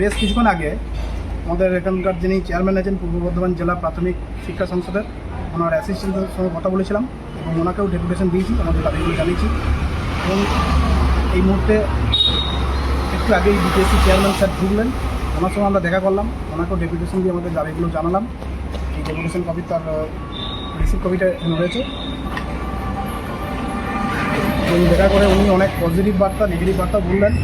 বেশ কিছুক্ষণ আগে আমাদের এখানকার যিনি চেয়ারম্যান আছেন পূর্ব বর্ধমান জেলা প্রাথমিক শিক্ষা সংসদের, ওনার অ্যাসিস্ট্যান্টের সঙ্গে কথা বলেছিলাম এবং ওনাকেও ডেপুটেশন দিয়েছি আমাদের দাবিগুলো জানিয়েছি। এবং এই মুহূর্তে একটু আগেই বিপিএসসি চেয়ারম্যান স্যার ঢুকলেন। ওনার সঙ্গে আমরা দেখা করলাম, ওনাকেও ডেপুটেশন দিয়ে আমাদের দাবিগুলো জানালাম। এই ডেপুটেশন কপি তার রিসিভ কপিটা রয়েছে। এবং দেখা করে উনি অনেক পজিটিভ বার্তা নেগেটিভ বার্তা বললেন।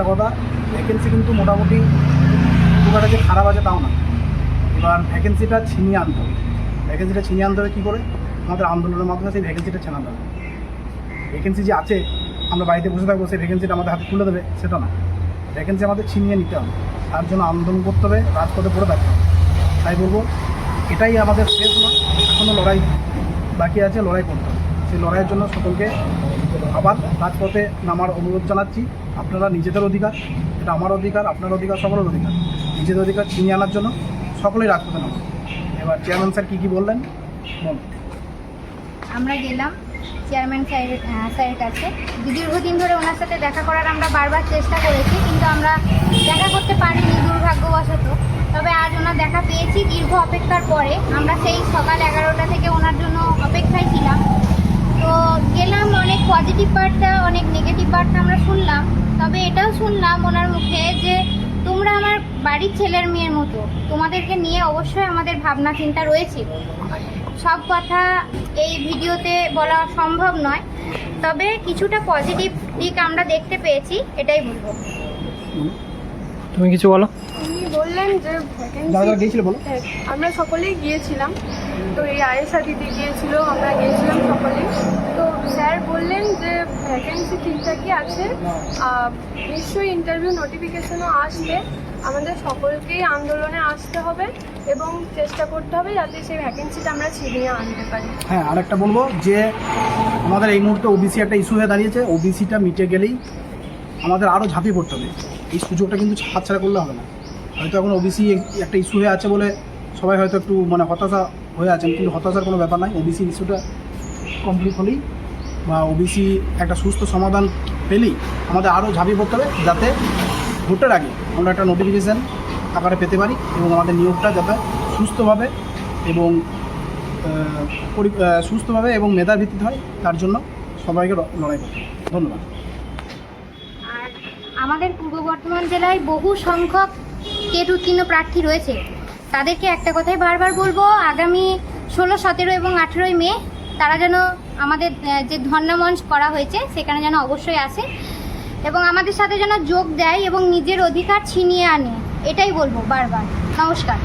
একটা কথা ভ্যাকেন্সি কিন্তু মোটামুটি খুব একটা যে খারাপ আছে তাও না। এবার ভ্যাকেন্সিটা ছিনিয়ে আনতে হবে। ভ্যাকেন্সিটা ছিনিয়ে আনতে হবে কী করে? আমাদের আন্দোলনের মাধ্যমে সেই ভ্যাকেন্সিটা ছেনাতে হবে। ভ্যাকেন্সি যে আছে, আমরা বাড়িতে বসে থাকব, সেই ভ্যাকেন্সিটা আমাদের হাতে তুলে দেবে, সেটা না। ভ্যাকেন্সি আমাদের ছিনিয়ে নিতে হবে। তার জন্য আন্দোলন করতে হবে, রাজপথে পড়ে থাকতে হবে। তাই বলব, এটাই আমাদের শেষ নয় এখনও লড়াই বাকি আছে, লড়াই করতে হবে। সেই লড়াইয়ের জন্য সকলকে আবার রাজপথে নামার অনুরোধ জানাচ্ছি। আপনারা নিজেদের অধিকার, এটা আমার অধিকার, আপনার অধিকার, সকলের অধিকার। নিজেদের অধিকার ছিনিয়ে আনার জন্য সকলেই রাজপথে নামবে এবার চেয়ারম্যান স্যার কী কী বললেন? বলুন। আমরা গেলাম চেয়ারম্যান স্যারের স্যারের কাছে। দীর্ঘদিন ধরে ওনার সাথে দেখা করার আমরা বারবার চেষ্টা করেছি, কিন্তু আমরা দেখা করতে পারিনি দুর্ভাগ্যবশত। তবে আজ ওনার দেখা পেয়েছি, দীর্ঘ অপেক্ষার পরে। আমরা সেই সকাল এগারোটা থেকে ওনার জন্য অপেক্ষায় ছিলাম। তো গেলাম অনেক পজিটিভ বার্তা অনেক নেগেটিভ বার্তা আমরা শুনলাম। তবে এটাও শুনলাম ওনার মুখে যে তোমরা আমার বাড়ির ছেলের মেয়ের মতো। তোমাদেরকে নিয়ে অবশ্যই আমাদের ভাবনা চিন্তা রয়েছে। সব কথা এই ভিডিওতে বলা সম্ভব নয়। তবে কিছুটা পজিটিভ দিক আমরা দেখতে পেয়েছি এটাই বলব। তুমি কিছু বলো? উনি বললেন যে বলো। আমরা সকলেই গিয়েছিলাম। তো এই আয়েশা দিদি গিয়েছিল আমরা গিয়েছিলাম সকলেই তো স্যার বললেন যে ভ্যাকেন্সি ঠিকঠাকই আছে। নিশ্চয়ই ইন্টারভিউ নোটিফিকেশনও আসবে। আমাদের সকলকেই আন্দোলনে আসতে হবে এবং চেষ্টা করতে হবে যাতে সেই ভ্যাকেন্সিটা আমরা ছিনিয়ে আনতে পারি। হ্যাঁ আরেকটা বলব যে আমাদের এই মুহূর্তে ওবিসি একটা ইস্যু হয়ে দাঁড়িয়েছে। ওবিসিটা মিটে গেলেই আমাদের আরও ঝাঁপিয়ে পড়তে হবে। এই সুযোগটা কিন্তু হাতছাড়া করলে হবে না। হয়তো এখন ওবিসি একটা ইস্যু হয়ে আছে বলে সবাই হয়তো একটু মানে হতাশা হয়ে আছেন। কিন্তু হতাশার কোনো ব্যাপার নাই। ওবিসি ইস্যুটা কমপ্লিট হলেই বা ওবিসি একটা সুস্থ সমাধান পেলেই আমাদের আরও ঝাঁপিয়ে পড়তে হবে, যাতে ভোটের আগে আমরা একটা নোটিফিকেশান আকারে পেতে পারি এবং আমাদের নিয়োগটা যাতে সুস্থভাবে এবং সুস্থভাবে এবং মেধার ভিত্তিতে হয়, তার জন্য সবাইকে লড়াই করতে ধন্যবাদ। আমাদের পূর্ব বর্ধমান জেলায় বহু সংখ্যক টেট উত্তীর্ণ প্রার্থী রয়েছে। তাদেরকে একটা কথাই বারবার বলব, আগামী ষোলো, সতেরো এবং আঠেরোই মে তারা যেন আমাদের যে ধর্ণামঞ্চ করা হয়েছে সেখানে যেন অবশ্যই আসে এবং আমাদের সাথে যেন যোগ দেয় এবং নিজের অধিকার ছিনিয়ে আনে, এটাই বলব বারবার। নমস্কার।